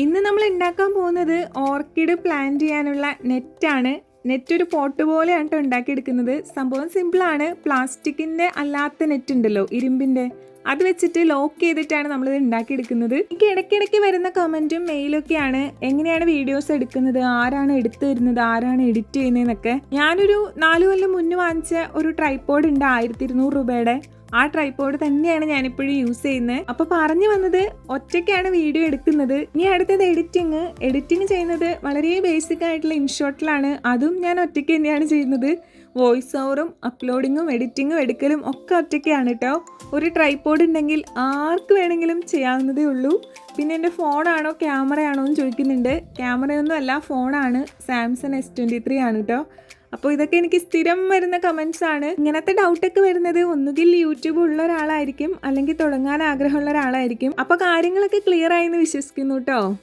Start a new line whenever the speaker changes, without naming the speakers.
ഇന്ന് നമ്മൾ ഉണ്ടാക്കാൻ പോകുന്നത് ഓർക്കിഡ് പ്ലാന്റ് ചെയ്യാനുള്ള നെറ്റാണ് നെറ്റ് ഒരു പോട്ട് പോലെയാണ് കേട്ടോ ഉണ്ടാക്കിയെടുക്കുന്നത്. സംഭവം സിമ്പിളാണ് പ്ലാസ്റ്റിക്കിന്റെ അല്ലാത്ത നെറ്റ് ഉണ്ടല്ലോ ഇരുമ്പിന്റെ. അത് വെച്ചിട്ട് ലോക്ക് ചെയ്തിട്ടാണ് നമ്മളിത് ഉണ്ടാക്കിയെടുക്കുന്നത്. എനിക്ക് ഇടയ്ക്കിടയ്ക്ക് വരുന്ന കമന്റും മെയിലൊക്കെയാണ് എങ്ങനെയാണ് വീഡിയോസ് എടുക്കുന്നത്? ആരാണ് എടുത്തു തരുന്നത്? ആരാണ് എഡിറ്റ് ചെയ്യുന്നതെന്നൊക്കെ. ഞാനൊരു നാല് കൊല്ലം മുന്നേ വാങ്ങിച്ച ഒരു ട്രൈപ്പോഡ് ഉണ്ട് ആയിരത്തി ഇരുന്നൂറ് രൂപയുടെ. ആ ട്രൈപ്പോഡ് തന്നെയാണ് ഞാനിപ്പോഴും യൂസ് ചെയ്യുന്നത് അപ്പോൾ പറഞ്ഞു വന്നത് ഒറ്റയ്ക്കാണ് വീഡിയോ എടുക്കുന്നത്. ഇനി അടുത്തത് എഡിറ്റിങ് എഡിറ്റിങ് ചെയ്യുന്നത് വളരെ ബേസിക് ആയിട്ടുള്ള ഇൻഷോട്ടിലാണ് അതും ഞാൻ ഒറ്റയ്ക്ക് തന്നെയാണ് ചെയ്യുന്നത്. വോയിസ് ഓവറും അപ്ലോഡിങ്ങും എഡിറ്റിങ്ങും എടുക്കലും ഒക്കെ ഒറ്റയ്ക്കാണ് കേട്ടോ ഒരു ട്രൈപ്പോഡ് ഉണ്ടെങ്കിൽ ആർക്ക് വേണമെങ്കിലും ചെയ്യാവുന്നതേ ഉള്ളൂ. പിന്നെ എന്റെ ഫോണാണോ ക്യാമറയാണോ എന്ന് ചോദിക്കുന്നുണ്ട്. ക്യാമറയൊന്നും അല്ല ഫോണാണ്. സാംസങ് എസ് ട്വന്റി ത്രീ ആണ് കേട്ടോ അപ്പോൾ ഇതൊക്കെ എനിക്ക് സ്ഥിരം വരുന്ന കമൻസ് ആണ്. ഇങ്ങനത്തെ ഡൗട്ടൊക്കെ വരുന്നത് ഒന്നുകിൽ യൂട്യൂബ് ഉള്ള ഒരാളായിരിക്കും അല്ലെങ്കിൽ തുടങ്ങാൻ ആഗ്രഹമുള്ള ഒരാളായിരിക്കും. അപ്പോൾ കാര്യങ്ങളൊക്കെ ക്ലിയർ ആയി എന്ന് വിശ്വസിക്കുന്നു കേട്ടോ